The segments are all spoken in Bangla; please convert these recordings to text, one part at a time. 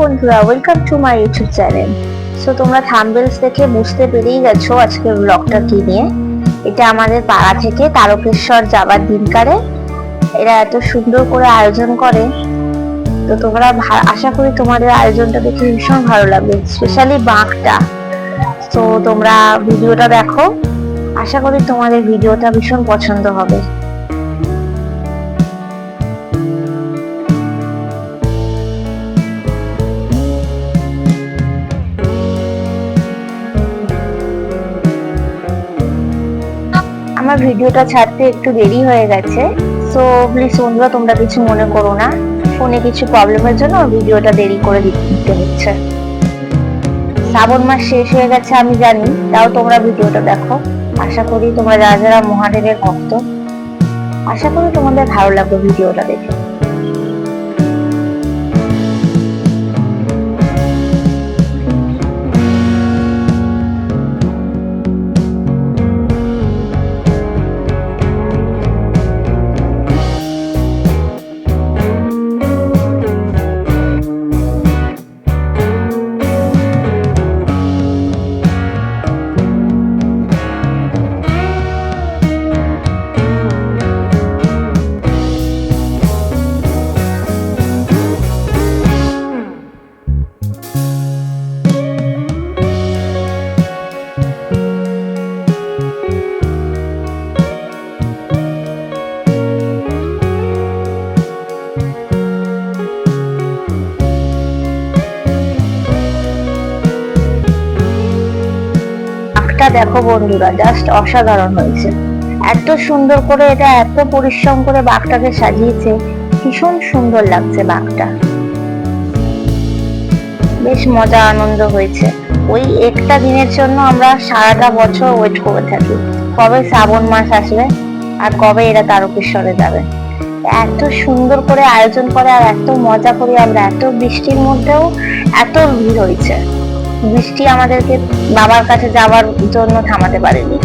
বন্ধুরা welcome to my YouTube channel so তোমরা থাম্বেলস দেখে বুঝতে পেরেই গেছো আজকের ব্লগটা কি নিয়ে। এটা আমাদের পাড়া থেকে তারকেশ্বর যাবার দিনকারে এরা এত সুন্দর করে আয়োজন করে। তো তোমরা আশা করি তোমাদের আয়োজনটা দেখে ভীষণ ভালো লাগবে স্পেশালি বাঁকটা তো তোমরা ভিডিওটা দেখো। আশা করি তোমাদের ভিডিওটা ভীষণ পছন্দ হবে। আমার ভিডিওটা ছাড়তে একটু দেরি হয়ে গেছে সো প্লিজ বন্ধুরা, তোমরা কিছু মনে করো না। ফোনে কিছু প্রবলেমের জন্য ভিডিওটা দেরি করে দিতে হচ্ছে। শ্রাবণ মাস শেষ হয়ে গেছে, আমি জানি, তাও তোমরা ভিডিওটা দেখো। আশা করি তোমরা যারা যারা মহাদেবের ভক্ত, আশা করি তোমাদের ভালো লাগবে ভিডিওটা দেখে। দেখো বন্ধুরা জাস্ট অসাধারণ হয়েছে। এত সুন্দর করে এটা এত পরিশ্রম করে বাঘটাকে সাজিয়েছে, ভীষণ সুন্দর লাগছে বাঘটা। বেশ মজা, আনন্দ হয়েছে। ওই একটা দিনের জন্য আমরা সারাটা বছর ওয়েট করে থাকি। কবে শ্রাবণ মাস আসবে আর কবে এরা তারকেশ্বরে যাবে। এত সুন্দর করে আয়োজন করে আর এত মজা করি আমরা, এত বৃষ্টির মধ্যেও এত ভিড় হয়েছে। বৃষ্টি আমাদেরকে বাবার কাছে যাওয়ার জন্য থামাতে পারেনি।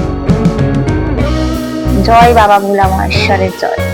জয় বাবা ভোলা মহেশ্বরের জয়।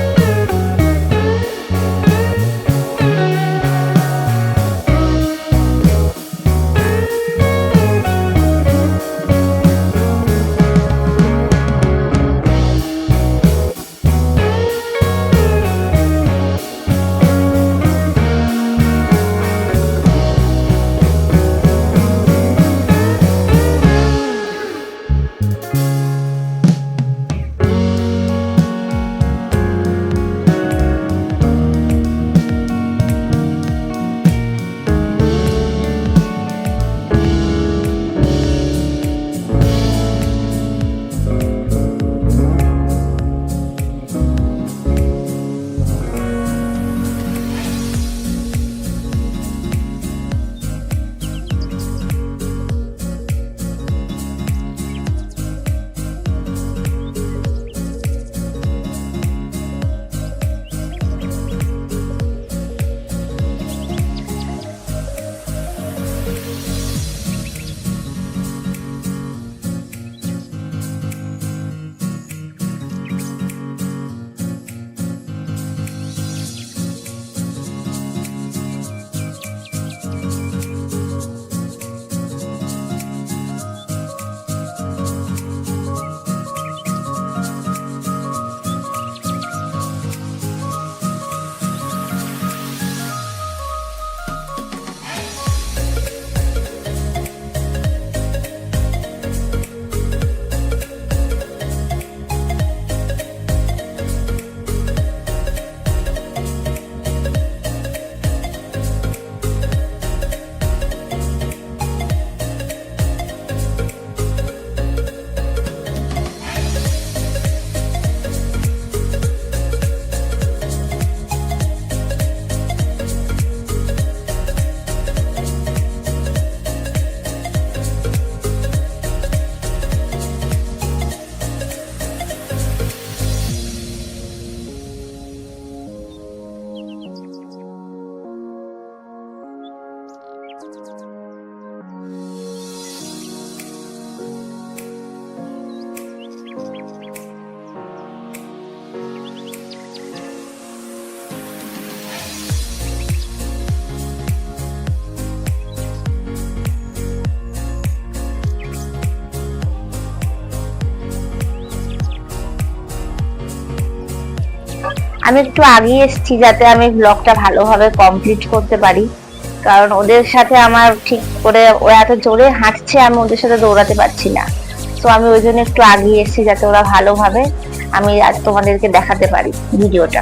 আমি একটু আগিয়ে এসেছি যাতে আমি ব্লগটা ভালোভাবে কমপ্লিট করতে পারি। কারণ ওদের সাথে আমার ঠিক করে ওরা এত জোরে হাঁটছে, আমি ওদের সাথে দৌড়াতে পারছি না। তো আমি ওই জন্য একটু আগিয়ে এসেছি যাতে ওরা ভালোভাবে আমি আজ তোমাদেরকে দেখাতে পারি ভিডিওটা।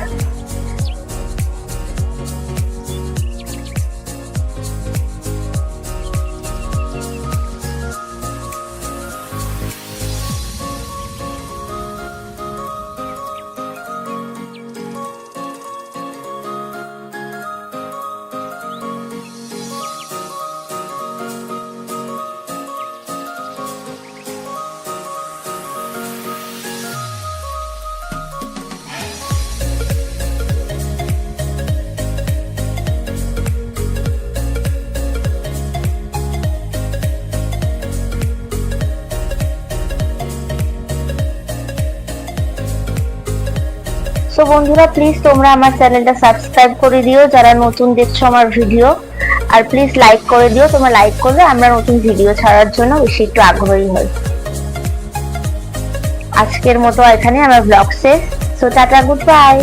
সো বন্ধুরা প্লিজ তোমরা আমার চ্যানেলটা সাবস্ক্রাইব করে দিও। যারা নতুন দেখছ আমার ভিডিও আর প্লিজ লাইক করে দিও। তোমরা লাইক করলে আমরা নতুন ভিডিও ছাড়ার জন্য বেশি একটু আগ্রহী হই। আজকের মতো এখানে আমার ব্লগ শেষ। So tata good bye